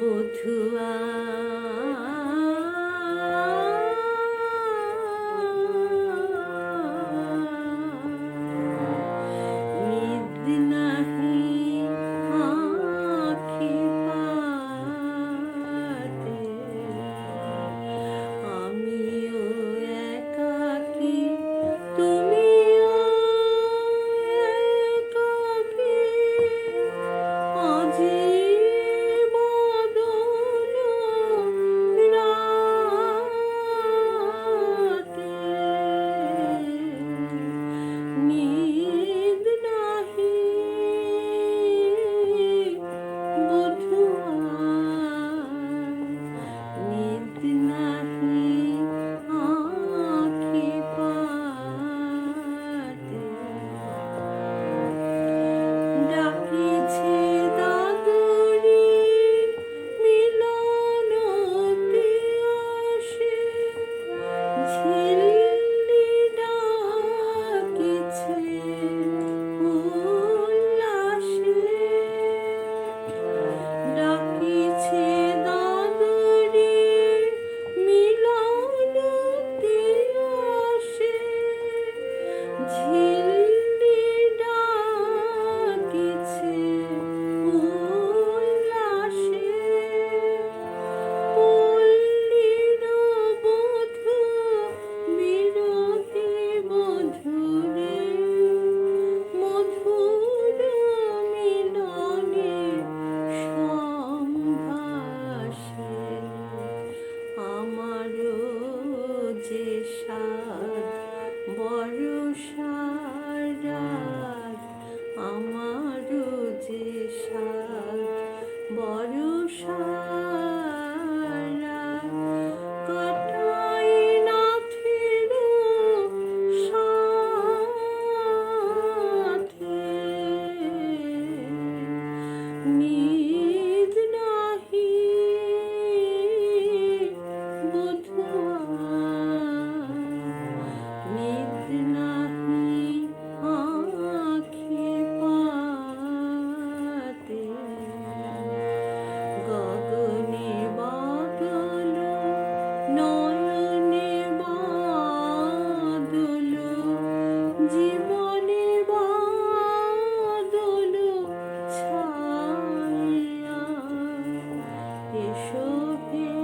বধুয়া। No. বর্ষার বর্ষার আমার যে সার বর্ষার 路边